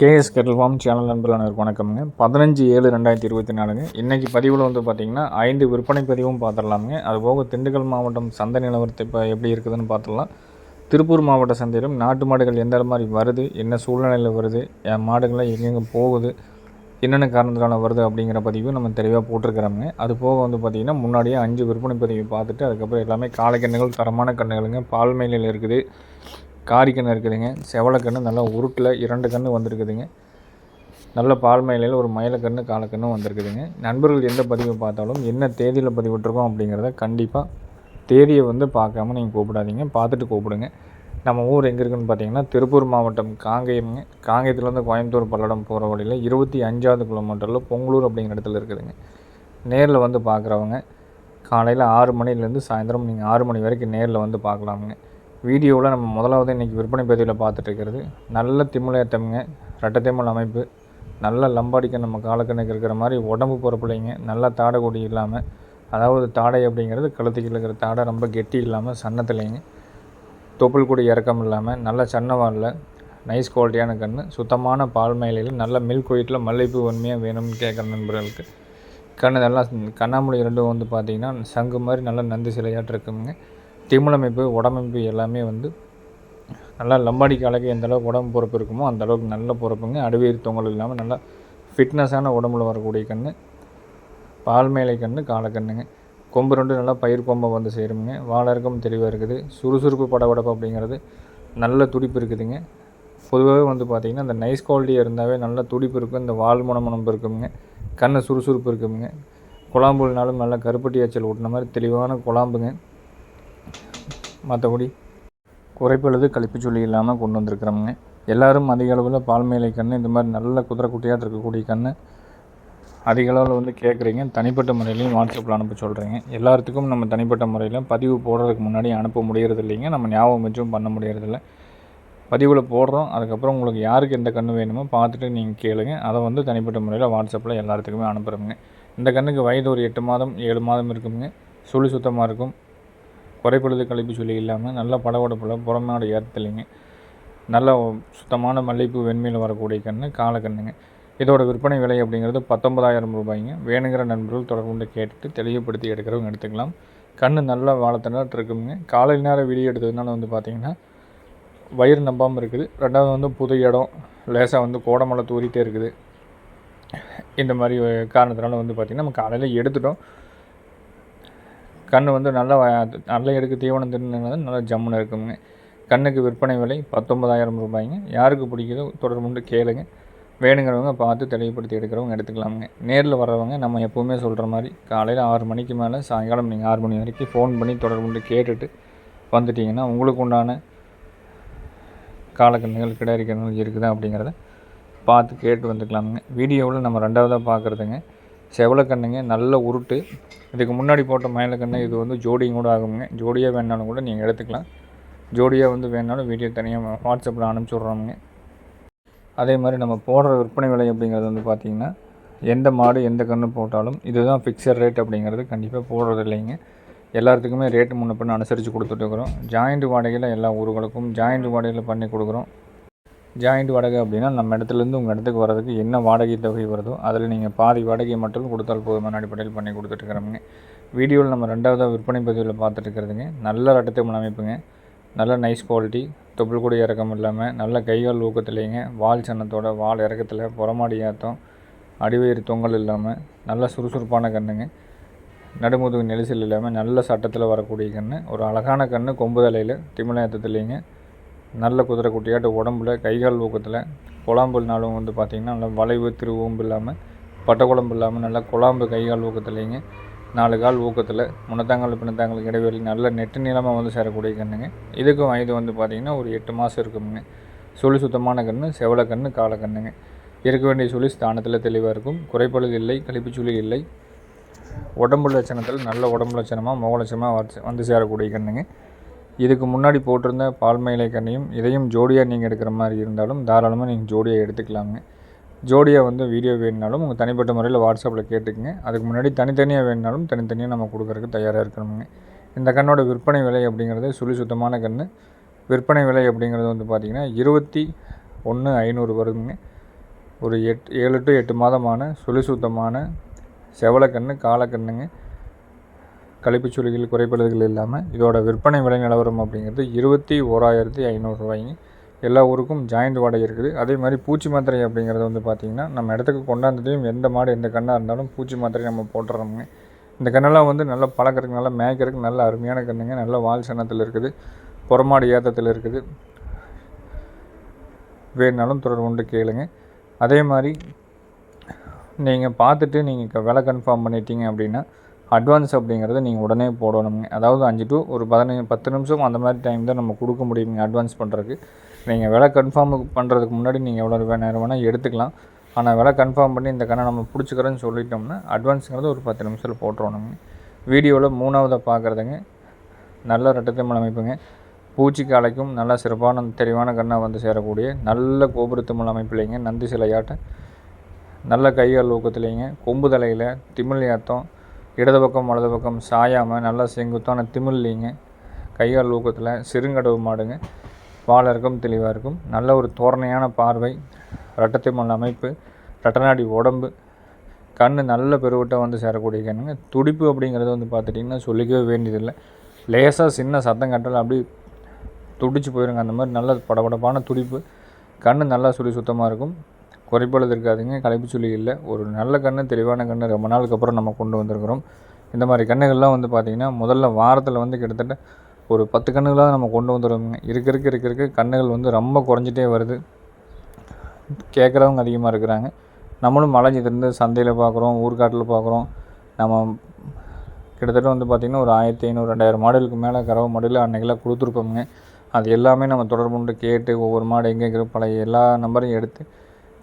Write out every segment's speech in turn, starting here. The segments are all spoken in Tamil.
கேஎஸ் கெட்டல் ஃபார்ம் சேனல் நண்பர்கள் வணக்கம்ங்க. பதினஞ்சு ஏழு ரெண்டாயிரத்தி இருபத்தி நாலுங்க. இன்றைக்கி பதிவில் வந்து பார்த்திங்கன்னா ஐந்து விற்பனை பதிவும் பார்த்துடலாமுங்க அதுபோக திண்டுக்கல் மாவட்டம் சந்தை நிலவரத்தை இப்போ எப்படி இருக்குதுன்னு பார்த்துடலாம் திருப்பூர் மாவட்ட சந்தையிலும் நாட்டு மாடுகள் எந்த மாதிரி வருது என்ன சூழ்நிலையில் வருது என் மாடுகள்லாம் எங்கெங்கே போகுது என்னென்ன காரணத்தினால வருது அப்படிங்கிற பதிவு நம்ம தெளிவாக போட்டிருக்கிறோங்க அது போக வந்து பார்த்திங்கன்னா முன்னாடியே அஞ்சு விற்பனை பதிவு பார்த்துட்டு அதுக்கப்புறம் எல்லாமே காளைக்கண்ணுகள் தரமான கண்ணுகளுங்க பால் மேலையில் இருக்குது. காரிக்கண்ணு இருக்குதுங்க. செவலக்கன்று நல்லா உருட்டில் இரண்டு கன்று வந்திருக்குதுங்க. நல்ல பால் மயிலையில் ஒரு மயிலக்கன்று காலக்கன்றும் வந்திருக்குதுங்க. நண்பர்கள் எந்த பதிவை பார்த்தாலும் என்ன தேதியில் பதிவிட்டிருக்கோம் அப்படிங்கிறத கண்டிப்பாக தேதியை வந்து பார்க்காம நீங்கள் கூப்பிடாதீங்க. பார்த்துட்டு கூப்பிடுங்க. நம்ம ஊர் எங்கே இருக்குன்னு பார்த்தீங்கன்னா திருப்பூர் மாவட்டம் காங்கேயம்ங்க. காங்கேயத்துலேருந்து கோயம்புத்தூர் பல்லடம் போகிற வழியில் இருபத்தி அஞ்சாவது கிலோமீட்டரில் பொங்கலூர் அப்படிங்கிற இடத்துல இருக்குதுங்க. நேரில் வந்து பார்க்குறவங்க காலையில் ஆறு மணிலேருந்து சாயந்தரம் நீங்கள் ஆறு மணி வரைக்கும் நேரில் வந்து பார்க்கலாமுங்க. வீடியோவில் நம்ம முதலாவது இன்றைக்கி விற்பனை பதிவில் பார்த்துட்டு இருக்கிறது நல்ல ரட்ட ரெட்டத்திமுல் அமைப்பு நல்ல லம்பாடிக்க நம்ம காலக்கணக்கு இருக்கிற மாதிரி உடம்பு பொறுப்பில்லைங்க நல்ல தாடை கொடி இல்லாமல் அதாவது தாடை அப்படிங்கிறது கழுத்துக்கு இருக்கிற தாடை ரொம்ப கெட்டி இல்லாமல் சன்னத்துலேங்க. தொப்புள் கொடி இறக்கம் இல்லாமல் நல்ல சன்னவாலில் நைஸ் குவாலிட்டியான கன்று சுத்தமான பால் மேலையில் நல்ல மில்க் ஒயிட்டில் மல்லிகைப்பூ உண்மையாக வேணும்னு கேட்குற நண்பர்களுக்கு. கண்ணு நல்லா கண்ணாமூலி ரெண்டும் வந்து பார்த்திங்கன்னா சங்கு மாதிரி நல்லா நந்தி சிலையாட்டு இருக்குங்க திமிழமைப்பு உடம்பமைப்பு எல்லாமே வந்து நல்லா லம்பாடி காலைக்கு எந்த அளவுக்கு உடம்பு பொறுப்பு இருக்குமோ அந்த அளவுக்கு நல்ல பொறுப்புங்க. அடிவேர் தொங்கல் இல்லாமல் நல்லா ஃபிட்னஸான உடம்புல வரக்கூடிய கன்று பால் மேலை கன்று காலக்கண்ணுங்க கொம்பு ரெண்டு நல்லா பயிர் கொம்பை வந்து சேருமுங்க. வாழறக்கம் தெளிவாக இருக்குது. சுறுசுறுப்பு படபடப்பு அப்படிங்கிறது நல்ல துடிப்பு இருக்குதுங்க. பொதுவாகவே வந்து பார்த்திங்கன்னா அந்த நைஸ் குவாலிட்டியாக இருந்தாவே நல்ல துடிப்பு இருக்கும். இந்த வால் முனமுனம்பு இருக்குங்க கண் சுறுசுறுப்பு இருக்குங்க குழாம்புனாலும் நல்லா கருப்பட்டி அச்சல் ஊட்டின மாதிரி தெளிவான குழாம்புங்க. மற்றபடி குறைப்பழுது கழிப்பு சொல்லி இல்லாமல் கொண்டு வந்திருக்கிறோமுங்க எல்லோரும் அதிக அளவில் பால்மேலை கன்று இந்த மாதிரி நல்ல குதிரைக்குட்டியாக இருக்கக்கூடிய கன்று அதிக அளவில் வந்து கேட்குறீங்க தனிப்பட்ட முறையிலையும் வாட்ஸ்அப்பில் அனுப்ப சொல்கிறீங்க எல்லாத்துக்கும் நம்ம தனிப்பட்ட முறையில் பதிவு போடுறதுக்கு முன்னாடி அனுப்ப முடியறது இல்லைங்க. நம்ம ஞாபகம் வச்சும் பண்ண முடியறதில்ல. பதிவில் போடுறோம். அதுக்கப்புறம் உங்களுக்கு யாருக்கு எந்த கன்று வேணுமோ பார்த்துட்டு நீங்கள் கேளுங்க. அதை வந்து தனிப்பட்ட முறையில் வாட்ஸ்அப்பில் எல்லாத்துக்குமே அனுப்புகிறோங்க இந்த கண்ணுக்கு வயது ஒரு எட்டு மாதம் ஏழு மாதம் இருக்குங்க. சுழி சுத்தமாக இருக்கும். குறைப்படுது கழிப்பு சொல்லி இல்லாமல் நல்ல படவடப்பில் புறமாடு ஏற்றலைங்க நல்ல சுத்தமான மல்லிகைப்பூ வெண்மையில் வரக்கூடிய கன்று காலக்கண்ணுங்க இதோட விற்பனை விலை அப்படிங்கிறது பத்தொன்பதாயிரம் ரூபாய்ங்க. வேணுங்கிற நண்பர்கள் தொடர்புண்டு கேட்டுட்டு தெளிவுபடுத்தி எடுக்கிறவங்க எடுத்துக்கலாம். கண் நல்லா வாழத்தனாட்டு இருக்குங்க. காலை நேரம் வீடியோ எடுத்ததுனால வந்து பார்த்திங்கன்னா வயிறு நம்பாமல் இருக்குது. ரெண்டாவது வந்து புது இடம். லேசாக வந்து கோடமலை தூரிட்டே இருக்குது. இந்த மாதிரி காரணத்தினால வந்து பார்த்திங்கன்னா நம்ம காலையில் எடுத்துட்டோம். கண் வந்து நல்லா நல்ல எடுக்க தீவனம் தின்னு நல்லா ஜம்முன்னு இருக்குங்க. கண்ணுக்கு விற்பனை விலை பத்தொன்பதாயிரம் ரூபாய்ங்க. யாருக்கு பிடிக்குதோ தொடர்புண்டு கேளுங்க. வேணுங்கிறவங்க பார்த்து தெளிவுபடுத்தி எடுக்கிறவங்க எடுத்துக்கலாமுங்க. நேரில் வர்றவங்க நம்ம எப்போவுமே சொல்கிற மாதிரி காலையில் ஆறு மணிக்கு மேலே சாயங்காலம் நீங்கள் ஆறு மணி வரைக்கும் ஃபோன் பண்ணி தொடர்புண்டு கேட்டுட்டு வந்துட்டிங்கன்னா உங்களுக்கு உண்டான காலக்கண்ணுகள் கிடையாது இருக்குதா அப்படிங்கிறத பார்த்து கேட்டு வந்துக்கலாமுங்க. வீடியோவில் நம்ம ரெண்டாவதாக பார்க்குறதுங்க. செவலக்கண்ணுங்க நல்ல உருட்டு. இதுக்கு முன்னாடி போட்ட மயிலக்கண்ணு இது வந்து ஜோடியும் கூட ஆகுங்க. ஜோடியாக வேணாலும் கூட நீங்கள் எடுத்துக்கலாம். ஜோடியாக வந்து வேணாலும் வீடியோ தனியாக வாட்ஸ்அப்பில் அனுப்பிச்சி விட்றோமுங்க. அதே மாதிரி நம்ம போடுற விற்பனை விலை அப்படிங்கிறது வந்து பார்த்திங்கன்னா எந்த மாடு எந்த கன்று போட்டாலும் இதுதான் ஃபிக்ஸட் ரேட் அப்படிங்கிறது கண்டிப்பாக போடுறது இல்லைங்க. எல்லாத்துக்குமே ரேட்டு முன்ன பண்ண அனுசரித்து கொடுத்துட்ருக்குறோம் ஜாயிண்ட் வாடகையில் எல்லா ஊர்களுக்கும் ஜாயிண்ட் வாடகையில் பண்ணி கொடுக்குறோம். ஜாயிண்ட் வாடகை அப்படின்னா நம்ம இடத்துலேருந்து உங்கள் இடத்துக்கு வரதுக்கு என்ன வாடகை தொகை வருதோ அதில் நீங்கள் பாதி வாடகை மட்டும் கொடுத்தால் போதுமான அடிப்படையில் பண்ணி கொடுத்துட்ருக்குறோமுங்க வீடியோவில் நம்ம ரெண்டாவதாக விற்பனை பதிவில் பார்த்துட்டுருக்குறதுங்க நல்ல ரட்டத்தை அமைப்புங்க நல்ல நைஸ் குவாலிட்டி தொப்புள் கூட இறக்கம் இல்லாமல் நல்ல கைகால் ஊக்கத்துலேங்க வால் சன்னத்தோட வால் இறக்கத்தில் புறமாடி ஏற்றம் அடிவயிறு தொங்கல் இல்லாமல் நல்ல சுறுசுறுப்பான கண்ணுங்க. நடுமுதுகு நெரிசல் இல்லாமல் நல்ல சட்டத்தில் வரக்கூடிய கன்று ஒரு அழகான கன்று கொம்பு தலையில் திமிழேற்றத்துலேங்க நல்ல குதிரை குட்டியாட்டு உடம்புல கைகால் ஊக்கத்தில் குழம்புனாலும் வந்து பார்த்திங்கன்னா நல்லா வளைவு திருவம்பு இல்லாமல் பட்டை குழம்பு இல்லாமல் நல்லா குழம்பு கைகால் ஊக்கத்துலேங்க. நாலு கால் ஊக்கத்தில் முன்னத்தாங்கல் பின்னத்தாங்களுக்கு இடைவெளி நல்ல நெட்டு நீளமாக வந்து சேரக்கூடிய கண்ணுங்க இதுக்கும் வயது வந்து பார்த்திங்கன்னா ஒரு எட்டு மாதம் இருக்குங்க சுழி சுத்தமான கன்று செவல கன்று கால கண்ணுங்க. இருக்க வேண்டிய சுழி ஸ்தானத்தில் தெளிவாக இருக்கும். குறைப்பழுது இல்லை கழிப்பு சுழி இல்லை. உடம்பு லட்சணத்தில் நல்ல உடம்பு லட்சணமாக முக லட்சணமாக வந்து சேரக்கூடிய கண்ணுங்க இதுக்கு முன்னாடி போட்டிருந்த பால்மயிலை கண்ணையும் இதையும் ஜோடியாக நீங்கள் எடுக்கிற மாதிரி இருந்தாலும் தாராளமாக நீங்கள் ஜோடியாக எடுத்துக்கலாங்க. ஜோடியாக வந்து வீடியோ வேணுனாலும் உங்கள் தனிப்பட்ட முறையில் வாட்ஸ்அப்பில் கேட்டுக்குங்க. அதுக்கு முன்னாடி தனித்தனியாக வேணுனாலும் தனித்தனியாக நம்ம கொடுக்குறதுக்கு தயாராக இருக்கணுங்க. இந்த கண்ணோட விற்பனை விலை அப்படிங்கிறது சுழி சுத்தமான கன்று விற்பனை விலை அப்படிங்கிறது வந்து பார்த்திங்கன்னா இருபத்தி ஒன்று ஐநூறு வருதுங்க. ஒரு எட் ஏழு டு எட்டு மாதமான சுழி சுத்தமான செவலக்கன்று காலக்கண்ணுங்க. கழிப்புச் சுழிகள் குறைபாடுகள் இல்லாமல் இதோட விற்பனை விலை நிலவரம் அப்படிங்கிறது இருபத்தி ஓராயிரத்தி ஐநூறுரூவாய்ங்க எல்லா ஊருக்கும் ஜாயிண்ட் வாடகை இருக்குது. அதே மாதிரி பூச்சி மாத்திரை அப்படிங்கிறது வந்து பார்த்திங்கன்னா நம்ம இடத்துக்கு கொண்டாந்ததையும் எந்த மாடு எந்த கண்ணாக இருந்தாலும் பூச்சி மாத்திரை நம்ம போட்டுறோமுங்க. இந்த கண்ணெல்லாம் வந்து நல்லா பழக்கிறதுக்கு நல்லா மேய்க்கிறதுக்கு நல்ல அருமையான கண்ணுங்க. நல்ல வால் சனத்தில் இருக்குது. புறமாடு ஏத்தத்தில் இருக்குது. வேணுனாலும் தொடர்பு கொண்டு கேளுங்க. அதே மாதிரி நீங்கள் பார்த்துட்டு நீங்கள் விலை கன்ஃபார்ம் பண்ணிட்டீங்க அப்படின்னா அட்வான்ஸ் அப்படிங்கிறத நீங்கள் உடனே போடணுங்க. அதாவது அஞ்சு டு ஒரு பதினஞ்சு பத்து நிமிஷம் அந்த மாதிரி டைம் தான் நம்ம கொடுக்க முடியுங்க அட்வான்ஸ் பண்ணுறதுக்கு நீங்கள் விலை கன்ஃபார்ம் பண்ணுறதுக்கு முன்னாடி நீங்கள் எவ்வளோ நேரம் வேணால் எடுத்துக்கலாம். ஆனால் விலை கன்ஃபார்ம் பண்ணி இந்த கண்ணை நம்ம பிடிச்சிக்கிறோன்னு சொல்லிட்டோம்னா அட்வான்ஸுங்கிறது ஒரு பத்து நிமிஷத்தில் போட்டுருவோணுங்க வீடியோவில் மூணாவதாக பார்க்குறதுங்க நல்ல ரெட்டத்தமிழ் அமைப்புங்க. பூச்சி காலைக்கும் நல்ல சிறப்பான தெளிவான கண்ணாக வந்து சேரக்கூடிய நல்ல கோபுரத்துமல் அமைப்பிலைங்க நந்தி சிலையாட்டம் நல்ல கையால் ஊக்கத்துலேங்க கொம்பு தலையில் திமிழ் ஏத்தம். இடது பக்கம் வலது பக்கம் சாயாமல் நல்லா செங்குத்தான திமிழ்லிங்க கைகால் ஊக்கத்தில் சிறுங்கடவு மாடுங்க. பாலருக்கும் தெளிவாக இருக்கும் நல்ல ஒரு தோரணையான பார்வை ரெட்டத்திமல் அமைப்பு ரட்டநாடி உடம்பு. கண் நல்ல பெருவட்டம் வந்து சேரக்கூடிய கண்ணுங்க. துடிப்பு அப்படிங்கிறது வந்து பார்த்துட்டிங்கன்னா சொல்லிக்கவே வேண்டியதில்லை. லேசாக சின்ன சத்தம் கட்டலை அப்படி துடிச்சு போயிருங்க. அந்த மாதிரி நல்ல படபடப்பான துடிப்பு. கண் நல்லா சுழி சுத்தமாக இருக்கும். குறைபாடு இருக்காதுங்க கலைப்பு சொல்லி இல்லை. ஒரு நல்ல கன்று தெளிவான கண் ரொம்ப நாளுக்கு அப்புறம் நம்ம கொண்டு வந்திருக்கிறோம். இந்த மாதிரி கண்ணுகள்லாம் வந்து பார்த்திங்கன்னா முதல்ல வாரத்தில் வந்து கிட்டத்தட்ட ஒரு பத்து கண்ணுகளாக நம்ம கொண்டு வந்துடுவோங்க இருக்க இருக்க இருக்க இருக்க. கண்ணுகள் வந்து ரொம்ப குறைஞ்சிட்டே வருது. கேட்குறவங்க அதிகமாக இருக்கிறாங்க. நம்மளும் மலைஞ்சிருந்து சந்தையில் பார்க்குறோம் ஊர்காட்டில் பார்க்குறோம் நம்ம கிட்டத்தட்ட வந்து பார்த்திங்கன்னா ஒரு ஆயிரத்தி ஐநூறு ரெண்டாயிரம் மாடலுக்கு மேலே கறவை மாடலில் அன்றைக்கெல்லாம் கொடுத்துருப்போங்க அது எல்லாமே நம்ம தொடர்பு கொண்டு கேட்டு ஒவ்வொரு மாடு எங்கே இருக்கிற பழைய எல்லா நம்பரையும் எடுத்து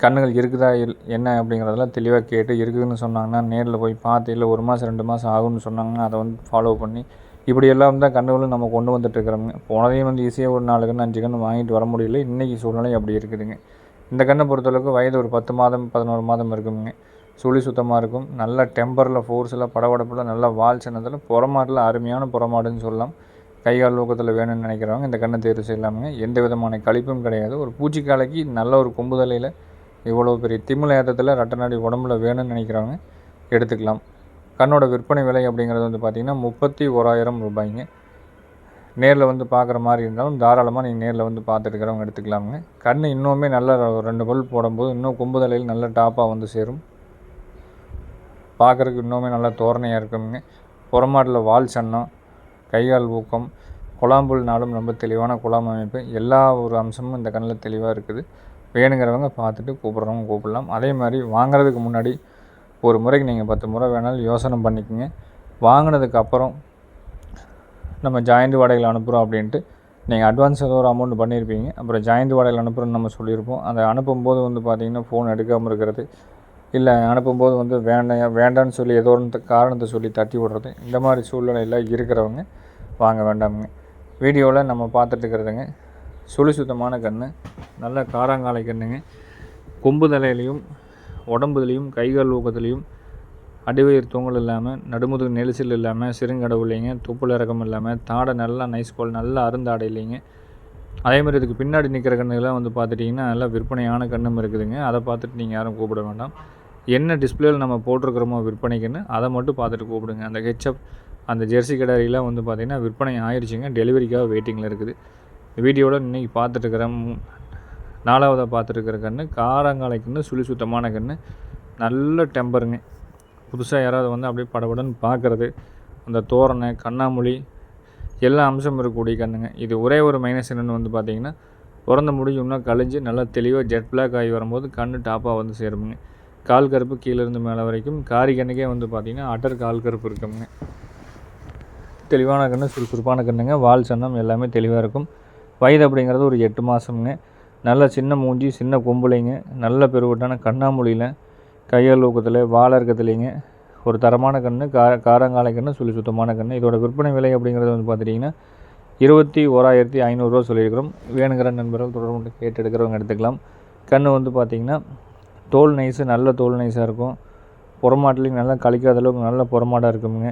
கண்ணுகள் இருக்குதா இல் என்ன அப்படிங்கிறதெல்லாம் தெளிவாக கேட்டு இருக்குதுன்னு சொன்னாங்கன்னா நேரில் போய் பார்த்து இல்லை ஒரு மாதம் ரெண்டு மாதம் ஆகும்னு சொன்னாங்கன்னா அதை வந்து ஃபாலோ பண்ணி இப்படியெல்லாம் தான் கண்ணுகளும் நம்ம கொண்டு வந்துட்டுருக்குறோங்க போனதையும் வந்து ஈஸியாக ஒரு நாலு கன்று அஞ்சு கன்று வாங்கிட்டு வர முடியல. இன்றைக்கி சூழ்நிலை அப்படி இருக்குதுங்க. இந்த கண்ணை பொறுத்தளவுக்கு வயது ஒரு பத்து மாதம் பதினோரு மாதம் இருக்குங்க. சுழி சுத்தமாக இருக்கும். நல்ல டெம்பரில் ஃபோர்ஸில் படபடப்பில் நல்ல வால் சின்னதில் புறமாட்டில் அருமையான புறமாடுன்னு சொல்லலாம். கைகால் ஊக்கத்தில் வேணும்னு நினைக்கிறவங்க இந்த கண்ணை தேர்வு செய்யலாமுங்க. எந்த விதமான கழிப்பும் கிடையாது. ஒரு பூச்சிக்காலைக்கு நல்ல ஒரு கொம்புதலையில் இவ்வளோ பெரிய திமிழ் ஏத்தத்தில் ரெட்டநாடி உடம்புல வேணும்னு நினைக்கிறவங்க எடுத்துக்கலாம். கண்ணோட விற்பனை விலை அப்படிங்கிறது வந்து பார்த்திங்கன்னா முப்பத்தி ஓராயிரம் ரூபாய்ங்க. நேரில் வந்து பார்க்குற மாதிரி இருந்தாலும் தாராளமாக நீங்கள் நேரில் வந்து பார்த்துருக்கிறவங்க எடுத்துக்கலாமுங்க. கண் இன்னுமே நல்ல ரெண்டு பல் போடும்போது இன்னும் கொம்புதலையில் நல்ல டாப்பாக வந்து சேரும். பார்க்குறதுக்கு இன்னுமே நல்லா தோரணையாக இருக்குங்க. புறமாட்டில் வால் சன்னம் கைகால் ஊக்கம் குழாம்புல் நாளும் ரொம்ப தெளிவான குழாம் அமைப்பு. எல்லா ஒரு அம்சமும் இந்த கண்ணில் தெளிவாக இருக்குது. வேணுங்கிறவங்க பார்த்துட்டு கூப்பிட்றவங்க கூப்பிடலாம். அதே மாதிரி வாங்குறதுக்கு முன்னாடி ஒரு முறைக்கு நீங்கள் பத்து முறை வேணாலும் யோசனை பண்ணிக்கோங்க. வாங்கினதுக்கு அப்புறம் நம்ம ஜாயிண்ட் வாடகையில் அனுப்புகிறோம் அப்படின்ட்டு நீங்கள் அட்வான்ஸ் ஏதோ ஒரு அமௌண்ட் பண்ணியிருப்பீங்க அப்புறம் ஜாயிண்ட் வாடகையில் அனுப்புகிறோன்னு நம்ம சொல்லியிருப்போம். அதை அனுப்பும்போது வந்து பார்த்திங்கன்னா ஃபோன் எடுக்காமல் இருக்கிறது இல்லை அனுப்பும்போது வந்து வேண்டாம் வேண்டான்னு சொல்லி ஏதோ ஒரு காரணத்தை சொல்லி தட்டி விடுறது இந்த மாதிரி சூழ்நிலையில் இருக்கிறவங்க வாங்க வேண்டாமுங்க. வீடியோவில் நம்ம பார்த்துட்டு இருக்கிறதுங்க. சுழி சுத்தமான கன்று நல்ல காராங்காலை கண்ணுங்க. கொம்பு தலையிலையும் உடம்புலையும் கைகால் ஊக்கத்துலேயும் அடிவயிர் தூங்கல் இல்லாமல் நடுமுதுகு நெரிசல் இல்லாமல் சிறுங்கடவு இல்லைங்க துப்புள் இறக்கம் இல்லாமல் தாடை நல்லா நைஸ் கோல் நல்லா அருந்தாடை இல்லைங்க. அதே மாதிரி இதுக்கு பின்னாடி நிற்கிற கண்ணுகள்லாம் வந்து பார்த்துட்டிங்கன்னா நல்லா விற்பனையான கண்ணும் இருக்குதுங்க. அதை பார்த்துட்டு நீங்கள் யாரும் கூப்பிட வேண்டாம். என்ன டிஸ்பிளேயில் நம்ம போட்டிருக்கிறோமோ விற்பனைக்குன்னு அதை மட்டும் பார்த்துட்டு கூப்பிடுங்க. அந்த ஹெச்அப் அந்த ஜெர்சி கடாரிலாம் வந்து பார்த்திங்கன்னா விற்பனை ஆயிடுச்சுங்க டெலிவரிக்காக வெயிட்டிங்கில் இருக்குது. வீடியோவில் இன்றைக்கி பார்த்துட்டுருக்கிற நாலாவதாக பார்த்துருக்கிற கன்று காரங்காலை கன்று சுழி சுத்தமான கன்று நல்ல டெம்பருங்க. புதுசாக யாராவது வந்து அப்படியே படபடன்னு பார்க்குறது அந்த தோரணை கண்ணாமொழி எல்லா அம்சம் இருக்கக்கூடிய கண்ணுங்க. இது ஒரே ஒரு மைனஸ் என்னென்னு வந்து பார்த்திங்கன்னா பிறந்த முடிஞ்சு இன்னும் கழிஞ்சு நல்லா தெளிவாக ஜெட் பிளாக் ஆகி வரும்போது கண் டாப்பாக வந்து சேருமுங்க. கால் கருப்பு கீழேருந்து மேலே வரைக்கும் காரி கண்ணுக்கே வந்து பார்த்திங்கன்னா அட்டர் கால் கருப்பு இருக்குங்க தெளிவான கண்ணு சுறுசுறுப்பான கண்ணுங்க. வால் சன்னம் எல்லாமே தெளிவாக இருக்கும். வயது அப்படிங்கிறது ஒரு எட்டு மாதம்ங்க நல்ல சின்ன மூஞ்சி சின்ன கொம்புலைங்க. நல்ல பெருவட்டான கண்ணாமொழியில் கையால் ஊக்கத்தில் வாழை இருக்கத்துலேங்க ஒரு தரமான கன்று கார காரங்காலை கன்று சொல்லி சுத்தமான கன்று இதோட விற்பனை விலை அப்படிங்கிறது வந்து பார்த்துட்டிங்கன்னா இருபத்தி ஓராயிரத்தி ஐநூறுரூவா சொல்லியிருக்கிறோம். வேணுங்கிற நண்பர்கள் தொடர்பு கேட்டு எடுக்கிறவங்க எடுத்துக்கலாம். கன்று வந்து பார்த்திங்கன்னா தோல் நைஸு நல்ல தோல் நைஸாக இருக்கும். புறமாட்டிலையும் நல்லா கழிக்காத அளவுக்கு நல்ல புறமாடாக இருக்குங்க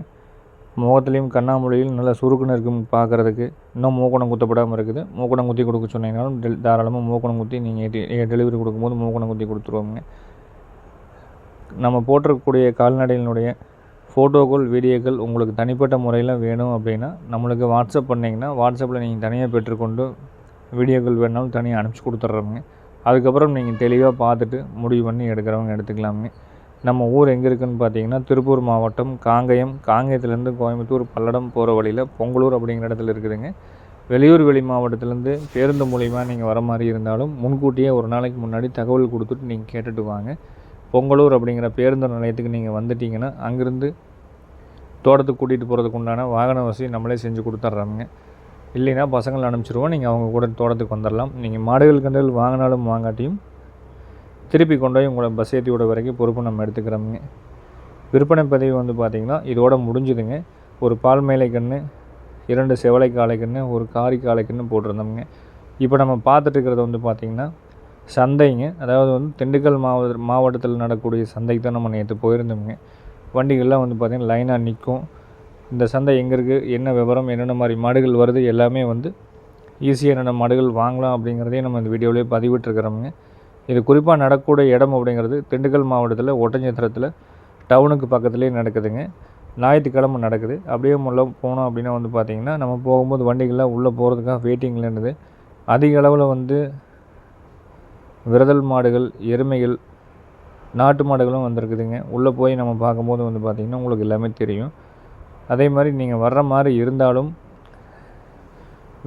முகத்துலேயும் கண்ணாமூலையும் நல்லா சுருக்குன்னு இருக்கும் பார்க்குறதுக்கு. இன்னும் மூக்கணம் குத்தப்படாமல் இருக்குது. மூக்கணம் குத்தி கொடுக்க சொன்னீங்கனாலும் டெல் தாராளமாக மூக்கணம் குத்தி நீங்கள் டெலிவரி கொடுக்கும்போது மூக்கணம் குத்தி கொடுத்துருவோங்க நம்ம போட்டிருக்கக்கூடிய கால்நடையினுடைய ஃபோட்டோக்கள் வீடியோக்கள் உங்களுக்கு தனிப்பட்ட முறையில் வேணும் அப்படின்னா நம்மளுக்கு வாட்ஸ்அப் பண்ணிங்கன்னா வாட்ஸ்அப்பில் நீங்கள் தனியாக பெற்றுக்கொண்டு வீடியோக்கள் வேணாலும் தனியாக அனுப்பிச்சி கொடுத்துட்றோங்க அதுக்கப்புறம் நீங்கள் தெளிவாக பார்த்துட்டு முடிவு பண்ணி எடுக்கிறவங்க எடுத்துக்கலாமுங்க. நம்ம ஊர் எங்கே இருக்குதுன்னு பார்த்தீங்கன்னா திருப்பூர் மாவட்டம் காங்கயம். காங்கயத்துலேருந்து கோயம்புத்தூர் பல்லடம் போகிற வழியில் பொங்கலூர் அப்படிங்கிற இடத்துல இருக்குதுங்க. வெளியூர் வெளி மாவட்டத்துலேருந்து பேருந்து மூலிமா நீங்கள் வர மாதிரி இருந்தாலும் முன்கூட்டியே ஒரு நாளைக்கு முன்னாடி தகவல் கொடுத்துட்டு நீங்கள் கேட்டுட்டு வாங்க. பொங்கலூர் அப்படிங்கிற பேருந்து நிலையத்துக்கு நீங்கள் வந்துட்டிங்கன்னா அங்கேருந்து தோட்டத்துக்கு கூட்டிகிட்டு போகிறதுக்கு உண்டான வாகன வசதி நம்மளே செஞ்சு கொடுத்துட்றாங்க இல்லைன்னா பசங்களை அனுப்பிச்சிருவோம். நீங்கள் அவங்க கூட தோட்டத்துக்கு வந்துடலாம் நீங்கள் மாடுகள் கண்டுகள் வாங்கினாலும் வாங்காட்டியும் திருப்பி கொண்டு போய் உங்களை பஸ் ஏற்றி விட வரைக்கும் பொறுப்பு நம்ம எடுத்துக்கிறோமுங்க விற்பனை பதிவு வந்து பார்த்திங்கன்னா இதோட முடிஞ்சுதுங்க. ஒரு பால் மேலை கன்று இரண்டு செவலை காளை கன்று ஒரு காரி காளை கன்று போட்டிருந்தோமுங்க. இப்போ நம்ம பார்த்துட்டுருக்கிறத வந்து பார்த்திங்கன்னா சந்தைங்க. அதாவது வந்து திண்டுக்கல் மாவட்ட மாவட்டத்தில் நடக்கக்கூடிய சந்தைக்கு தான் நம்ம நேற்று போயிருந்தோமுங்க. வண்டிகள்லாம் வந்து பார்த்திங்கன்னா லைனாக நிற்கும் இந்த சந்தை எங்கே இருக்குது என்ன விவரம் என்னென்ன மாதிரி மாடுகள் வருது எல்லாமே வந்து ஈஸியாக என்னென்ன மாடுகள் வாங்கலாம் அப்படிங்கிறதையும் நம்ம இந்த வீடியோவிலே பதிவிட்டுருக்குறோமுங்க. இது குறிப்பாக நடக்கக்கூடிய இடம் அப்படிங்கிறது திண்டுக்கல் மாவட்டத்தில் ஒட்டஞ்சத்திரத்தில் டவுனுக்கு பக்கத்துலேயே நடக்குதுங்க. ஞாயிற்றுக்கிழமை நடக்குது. அப்படியே முள்ள போனோம் அப்படின்னா வந்து பார்த்திங்கன்னா நம்ம போகும்போது வண்டிகள்லாம் உள்ளே போகிறதுக்காக வெயிட்டிங்கில் இருந்தது அதிக அளவில் வந்து விரதல் மாடுகள் எருமைகள் நாட்டு மாடுகளும் வந்திருக்குதுங்க. உள்ளே போய் நம்ம பார்க்கும்போது வந்து பார்த்திங்கன்னா உங்களுக்கு எல்லாமே தெரியும். அதே மாதிரி நீங்கள் வர்ற மாதிரி இருந்தாலும்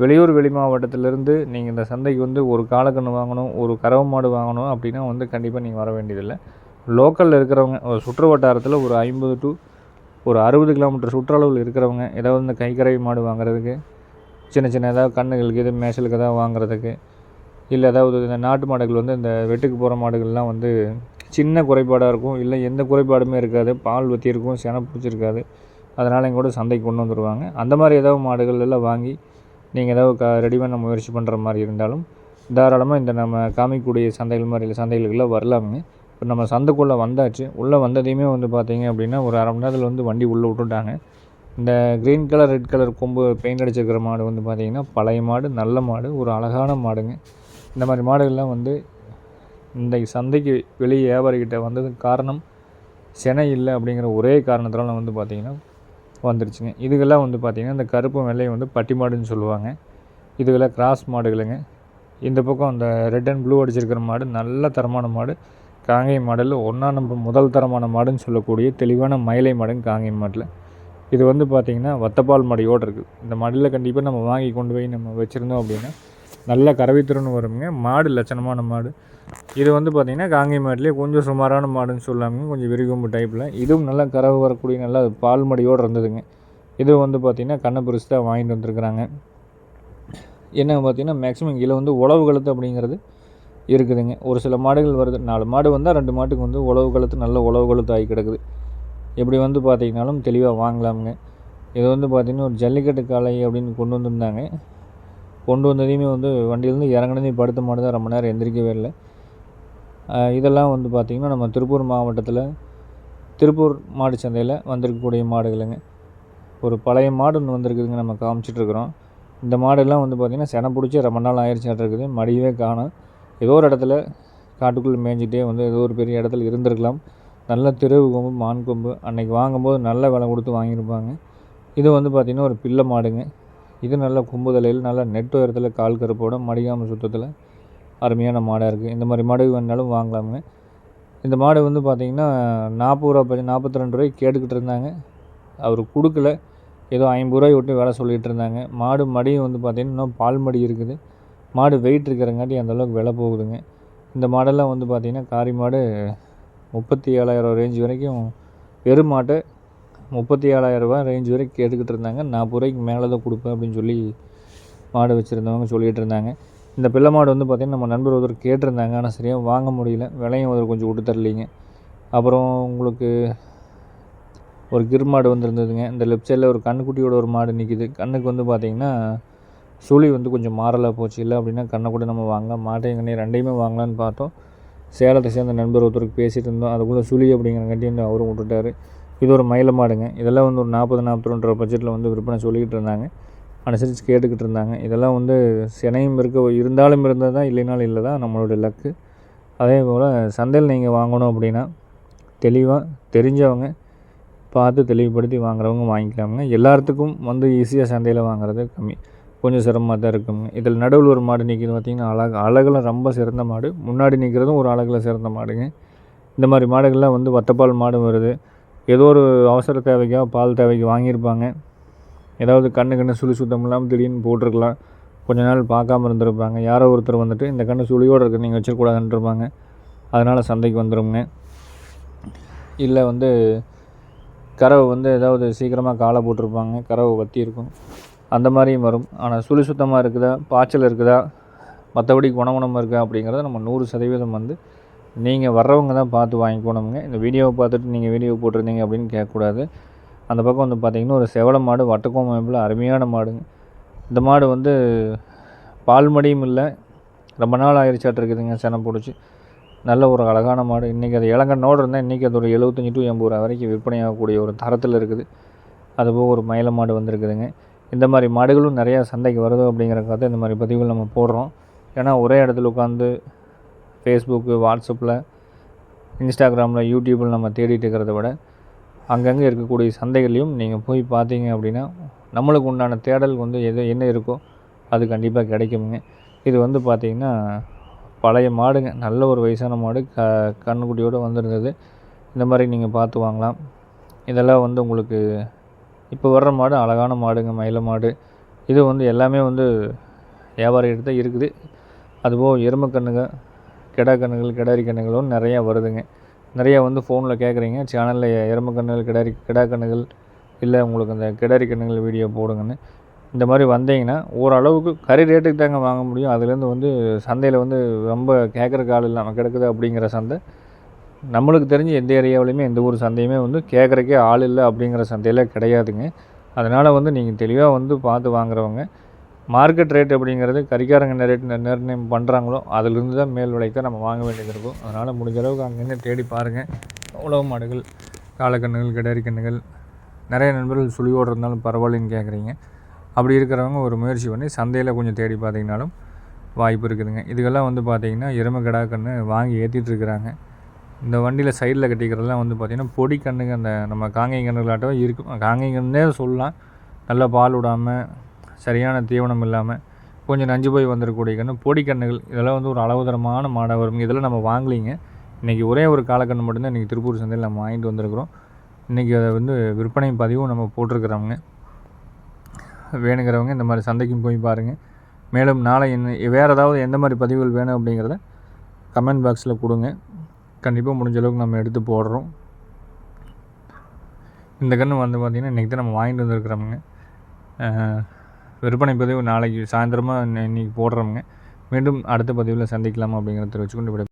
வெளியூர் வெளி மாவட்டத்திலேருந்து நீங்கள் இந்த சந்தைக்கு வந்து ஒரு காலக்கன்று வாங்கணும் ஒரு கறவை மாடு வாங்கணும் அப்படின்னா வந்து கண்டிப்பாக நீங்கள் வர வேண்டியதில்லை. லோக்கலில் இருக்கிறவங்க ஒரு சுற்று வட்டாரத்தில் ஒரு ஐம்பது டு ஒரு அறுபது கிலோமீட்டர் சுற்றளவில் இருக்கிறவங்க ஏதாவது இந்த கைக்கறவை மாடு வாங்குறதுக்கு சின்ன சின்ன ஏதாவது கண்ணுகளுக்கு எது மேசலுக்கு ஏதாவது வாங்குறதுக்கு இல்லை ஏதாவது இந்த நாட்டு மாடுகள் வந்து இந்த வெட்டுக்கு போகிற மாடுகள்லாம் வந்து சின்ன குறைபாடாக இருக்கும். இல்லை எந்த குறைபாடுமே இருக்காது. பால் வற்றி இருக்கும் செனை பிடிச்சிருக்காது. அதனால் கூட சந்தைக்கு கொண்டு வந்துடுவாங்க அந்த மாதிரி ஏதாவது மாடுகள் எல்லாம் வாங்கி நீங்கள் ஏதாவது க ரெடி பண்ண முயற்சி பண்ணுற மாதிரி இருந்தாலும் தாராளமாக இந்த நம்ம காமிக்கக்கூடிய சந்தைகள் மாதிரி சந்தைகளுக்குலாம் வரலாமுங்க இப்போ நம்ம சந்தைக்குள்ளே வந்தாச்சு. உள்ளே வந்ததையுமே வந்து பார்த்தீங்க அப்படின்னா ஒரு அரை மணி நேரத்தில் வந்து வண்டி உள்ளே விட்டுட்டாங்க. இந்த க்ரீன் கலர் ரெட் கலர் கொம்பு பெயிண்ட் அடிச்சிருக்கிற மாடு வந்து பார்த்திங்கன்னா பழைய மாடு நல்ல மாடு ஒரு அழகான மாடுங்க. இந்த மாதிரி மாடுகள்லாம் வந்து இந்த சந்தைக்கு வெளியே வியாபாரிக்கிட்ட வந்ததுக்கு காரணம் செனை இல்லை அப்படிங்கிற ஒரே காரணத்தினால வந்து பார்த்திங்கன்னா வந்துருச்சுங்க. இதுக்கெல்லாம் வந்து பார்த்திங்கன்னா இந்த கருப்பு வெள்ளையும் வந்து பட்டி மாடுன்னு சொல்லுவாங்க. இதுக்கெல்லாம் கிராஸ் மாடுகளுங்க. இந்த பக்கம் அந்த ரெட் அண்ட் ப்ளூ அடிச்சிருக்கிற மாடு நல்ல தரமான மாடு. காங்கை மாடலில் ஒன்றா நம்ம முதல் தரமான மாடுன்னு சொல்லக்கூடிய தெளிவான மயிலை மாடுங்க காங்கை மாட்டில் இது வந்து பார்த்திங்கன்னா வத்தப்பால் மாடியோடு இருக்குது இந்த மாடியில் கண்டிப்பாக நம்ம வாங்கி கொண்டு போய் நம்ம வச்சுருந்தோம் அப்படின்னா நல்ல கறவைத்திறன் வருங்க. மாடு லட்சணமான மாடு. இது வந்து பார்த்திங்கன்னா காங்கை மாட்டிலே கொஞ்சம் சுமாரான மாடுன்னு சொல்லாமல் கொஞ்சம் விரிகொம்பு டைப்பில் இதுவும் நல்லா கறவு வரக்கூடிய நல்லா பால் மடியோடு இருந்ததுங்க. இது வந்து பார்த்திங்கன்னா கண்ணை பிரிச்சு தான் வாங்கிட்டு வந்துருக்குறாங்க. என்ன பார்த்திங்கன்னா மேக்ஸிமம் கீழே வந்து உழவு கழுத்து அப்படிங்கிறது இருக்குதுங்க. ஒரு சில மாடுகள் வருது. நாலு மாடு வந்தால் ரெண்டு மாட்டுக்கு வந்து உழவு கழுத்து நல்ல உழவு கழுத்து ஆகி கிடக்குது. எப்படி வந்து பார்த்திங்கனாலும் தெளிவாக வாங்கலாமுங்க. இது வந்து பார்த்திங்கன்னா ஒரு ஜல்லிக்கட்டு காலை அப்படின்னு கொண்டு வந்திருந்தாங்க. கொண்டு வந்ததையுமே வந்து வண்டியிலேருந்து இறங்கினதையும் படுத்த மாடு தான் ரொம்ப நேரம் எந்திரிக்கவே இல்லை. இதெல்லாம் வந்து பார்த்திங்கன்னா நம்ம திருப்பூர் மாவட்டத்தில் திருப்பூர் மாடு சந்தையில் வந்திருக்கக்கூடிய மாடுகளுங்க. ஒரு பழைய மாடு ஒன்று வந்திருக்குதுங்க நம்ம காமிச்சிட்ருக்குறோம் இந்த மாடெல்லாம் வந்து பார்த்திங்கன்னா செனை பிடிச்சி ரொம்ப நாள் ஆயிடுச்சாட்டு இருக்குது மடியவே காணும். ஏதோ ஒரு இடத்துல காட்டுக்குள்ளே மேய்ஞ்சிட்டே வந்து ஏதோ ஒரு பெரிய இடத்துல இருந்திருக்கலாம். நல்ல திருவு கொம்பு மான் கொம்பு அன்றைக்கி வாங்கும்போது நல்ல விலை கொடுத்து வாங்கியிருப்பாங்க. இது வந்து பார்த்திங்கன்னா ஒரு பிள்ளை மாடுங்க. இது நல்ல கொம்பு தலையில் நல்ல நெட் உயரத்தில் கால் கருப்போட மடிகாமல் சுத்தத்தில் அருமையான மாடாக இருக்குது இந்த மாதிரி மாடு வேணாலும் வாங்கலாமுங்க இந்த மாடு வந்து பார்த்திங்கன்னா நாற்பது ரூபா பற்றி நாற்பத்தி ரெண்டு ரூபாய்க்கு கேட்டுக்கிட்டு இருந்தாங்க. அவர் கொடுக்கல. ஏதோ ஐம்பது ரூபாய் விட்டு வேலை சொல்லிகிட்டு இருந்தாங்க. மாடு மடியும் வந்து பார்த்திங்கன்னா இன்னும் பால் மடி இருக்குது. மாடு வெயிட் இருக்கிறங்காட்டி அந்தளவுக்கு விலை போகுதுங்க. இந்த மாடெல்லாம் வந்து பார்த்திங்கன்னா காரி மாடு முப்பத்தி ஏழாயிரம் ரேஞ்ச் வரைக்கும் வெறும் மாட்டை முப்பத்தி ஏழாயிரரூபா ரேஞ்ச் வரைக்கும் கேட்டுக்கிட்டு இருந்தாங்க. நாற்பது ரூபாய்க்கு மேலே தான் கொடுப்பேன் அப்படின்னு சொல்லி மாடு வச்சுருந்தவங்க சொல்லிகிட்டு இருந்தாங்க. இந்த பிள்ளை மாடு வந்து பார்த்திங்கன்னா நம்ம நண்பர் ஒருத்தர் கேட்டிருந்தாங்க ஆனால் சரியாக வாங்க முடியல. விலையும் ஒரு கொஞ்சம் கொடுத்து தரலீங்க. அப்புறம் உங்களுக்கு ஒரு கிர் மாடு வந்துருந்ததுங்க. இந்த லெஃப்ட் சைடில் ஒரு கண்ணுக்குட்டியோட ஒரு மாடு நிற்கிது கண்ணுக்கு வந்து பார்த்திங்கன்னா சுழி வந்து கொஞ்சம் மாறலாக போச்சு. இல்லை அப்படின்னா கண்ணை கூட நம்ம வாங்க மாட்டையும் கண்ணி ரெண்டையுமே வாங்கலான்னு பார்த்தோம். சேலத்தை சேர்ந்த நண்பர் ஒருத்தருக்கு பேசிகிட்டு இருந்தோம். அதுக்குள்ளே சுழி அப்படிங்கிறங்காட்டி வந்து அவரும் விட்டுட்டார். இது ஒரு மயில மாடுங்க இதெல்லாம் வந்து ஒரு நாற்பது நாற்பத்தி ரெண்டு பட்ஜெட்டில் வந்து விற்பனை சொல்லிக்கிட்டு இருந்தாங்க. அனுசரித்து கேட்டுக்கிட்டு இருந்தாங்க இதெல்லாம் வந்து சினையும் இருக்க இருந்தாலும் இருந்தால் தான் இல்லைனாலும் இல்லை தான் நம்மளுடைய லக்கு அதே போல் சந்தையில் நீங்கள் வாங்கணும் அப்படின்னா தெளிவாக தெரிஞ்சவங்க பார்த்து தெளிவுபடுத்தி வாங்குறவங்க வாங்கிக்கலாமுங்க. எல்லாத்துக்கும் வந்து ஈஸியாக சந்தையில் வாங்குறது கம்மி. கொஞ்சம் சிரமமாக தான் இருக்குங்க. இதில் நடுவில் ஒரு மாடு நிற்கிது பார்த்திங்கன்னா அழகு அழகில் ரொம்ப சிறந்த மாடு. முன்னாடி நிற்கிறதும் ஒரு அழகில் சிறந்த மாடுங்க. இந்த மாதிரி மாடுகள்லாம் வந்து வத்தப்பால் மாடு வருது. ஏதோ ஒரு அவசர தேவைக்காக பால் தேவைக்கு வாங்கியிருப்பாங்க. ஏதாவது கண்ணு கண்ணு சுழி சுத்தம் இல்லாமல் திடீர்னு போட்டிருக்கலாம். கொஞ்ச நாள் பார்க்காம இருந்திருப்பாங்க. யாரோ ஒருத்தர் வந்துட்டு இந்த கண்ணு சுழியோடு இருக்க நீங்கள் வச்சிருக்கூடாதுன்றிருப்பாங்க அதனால் சந்தைக்கு வந்துடுங்க இல்லை வந்து கறவை வந்து ஏதாவது சீக்கிரமாக காலை போட்டிருப்பாங்க. கறவை வத்தி இருக்கும். அந்த மாதிரியும் வரும். ஆனால் சுழி சுத்தமாக இருக்குதா? பாய்ச்சல் இருக்குதா? மற்றபடி குணகுணமாக இருக்கா? அப்படிங்கிறத நம்ம நூறு சதவீதம் வந்து நீங்கள் வர்றவங்க தான் பார்த்து வாங்கிக்கணுங்க இந்த வீடியோவை பார்த்துட்டு நீங்கள் வீடியோ போட்டிருந்தீங்க அப்படின்னு கேட்கக்கூடாது. அந்த பக்கம் வந்து பார்த்திங்கன்னா ஒரு செவல மாடு வட்டக்கோம் அமைப்பில் அருமையான மாடுங்க இந்த மாடு வந்து பால் மடியும் இல்லை. ரொம்ப நாள் ஆயிடுச்சாட்டு இருக்குதுங்க செனை பிடிச்சி. நல்ல ஒரு அழகான மாடு. இன்றைக்கி அது இளங்கண்ணோடு இருந்தால் இன்றைக்கி அது ஒரு எழுபத்தஞ்சி டு எண்பது ரூபா வரைக்கும் விற்பனை ஆகக்கூடிய ஒரு தரத்தில் இருக்குது. அதுபோக ஒரு மயில மாடு வந்திருக்குதுங்க. இந்த மாதிரி மாடுகளும் நிறையா சந்தைக்கு வருது அப்படிங்கிறக்காக இந்த மாதிரி பதிவுகள் நம்ம போடுறோம். ஏன்னா ஒரே இடத்துல உட்காந்து ஃபேஸ்புக்கு வாட்ஸ்அப்பில் இன்ஸ்டாகிராமில் யூடியூப்பில் நம்ம தேடிட்டு இருக்கிறத விட அங்கங்கே இருக்கக்கூடிய சந்தைகளையும் நீங்கள் போய் பார்த்தீங்க அப்படின்னா நம்மளுக்கு உண்டான தேடல் வந்து எது என்ன இருக்கோ அது கண்டிப்பாக கிடைக்குமுங்க. இது வந்து பார்த்திங்கன்னா பழைய மாடுங்க. நல்ல ஒரு வயசான மாடு. க கண்ணுக்குட்டியோடு வந்திருந்தது. இந்த மாதிரி நீங்கள் பார்த்து வாங்கலாம். இதெல்லாம் வந்து உங்களுக்கு இப்போ வர்ற மாடு அழகான மாடுங்க. மயில மாடு. இது வந்து எல்லாமே வந்து வியாபாரிகிட்ட தான் இருக்குது. அதுபோக எருமை கண்ணுங்க கிடா கண்ணுகள் கிடாரி கண்ணுகளும் நிறையா வருதுங்க. நிறையா வந்து ஃபோனில் கேட்குறீங்க. சேனலில் எறும்பு கண்ணுகள் கிடாரி கிடா கண்ணுகள் இல்லை உங்களுக்கு அந்த கிடாரி கண்ணுகள் வீடியோ போடுங்கன்னு. இந்த மாதிரி வந்தீங்கன்னா ஓரளவுக்கு கறி ரேட்டுக்கு தாங்க வாங்க முடியும். அதுலேருந்து வந்து சந்தையில் வந்து ரொம்ப கேட்குறக்கு ஆள் இல்லாமல் கிடக்குது அப்படிங்கிற சந்தை. நம்மளுக்கு தெரிஞ்சு எந்த ஏரியாவிலையுமே எந்த ஒரு சந்தையுமே வந்து கேட்குறக்கே ஆள் இல்லை அப்படிங்கிற சந்தையில் கிடையாதுங்க. அதனால் வந்து நீங்கள் தெளிவாக வந்து பார்த்து வாங்குறவங்க மார்க்கெட் ரேட் அப்படிங்கிறது கறிக்காரங்க என்ன ரேட் நிர்ணயம் பண்ணுறாங்களோ அதிலிருந்து தான் மேல் விலைக்கு நம்ம வாங்க வேண்டியது இருக்கும். அதனால் முடிஞ்ச அளவுக்கு அங்கங்கே தேடி பாருங்கள் உழவு மாடுகள் காலக்கண்ணுகள் கிடாரி கண்ணுகள் நிறைய நண்பர்கள் சுழியோடு இருந்தாலும் பரவாயில்லைன்னு கேட்குறீங்க அப்படி இருக்கிறவங்க ஒரு முயற்சி பண்ணி சந்தையில் கொஞ்சம் தேடி பார்த்தீங்கனாலும் வாய்ப்பு இருக்குதுங்க. இதுக்கெல்லாம் வந்து பார்த்திங்கன்னா எருமை கிடா கன்று வாங்கி ஏற்றிட்டுருக்குறாங்க இந்த வண்டியில் சைடில் கட்டிக்கிறதெல்லாம் வந்து பார்த்திங்கன்னா பொடி கண்ணுங்க அந்த நம்ம காங்கை கண்ணுகளாட்டம் இருக்கும். காங்கை கண்ணே சொல்லலாம். நல்லா பால் விடாமல் சரியான தீவனம் இல்லாமல் கொஞ்சம் நஞ்சு போய் வந்துடக்கூடிய கன்று பொடிக்கண்ணுகள் இதெல்லாம் வந்து ஒரு அளவுதரமான மாடாக வரும். இதெல்லாம் நம்ம வாங்கலிங்க. இன்றைக்கி ஒரே ஒரு காலக்கண்ணு மட்டும்தான் இன்றைக்கி திருப்பூர் சந்தையில் நம்ம வாங்கிட்டு வந்திருக்கிறோம். இன்றைக்கி அதை வந்து விற்பனை பதிவும் நம்ம போட்டிருக்கிறோங்க வேணுங்கிறவங்க இந்த மாதிரி சந்தைக்கும் போய் பாருங்கள் மேலும் நாளை என்ன வேறு ஏதாவது எந்த மாதிரி பதிவுகள் வேணும் அப்படிங்கிறத கமெண்ட் பாக்ஸில் கொடுங்க. கண்டிப்பாக முடிஞ்ச அளவுக்கு நம்ம எடுத்து போடுறோம். இந்த கன்று வந்து பார்த்திங்கன்னா இன்றைக்கி தான் நம்ம வாங்கிட்டு வந்துருக்குறோமுங்க விற்பனை பதிவு நாளைக்கு சாயந்தரமாக இன்னைக்கு போடுறோமுங்க மீண்டும் அடுத்த பதிவில் சந்திக்கலாம் அப்படிங்கிறத வச்சுக்கொண்டு விட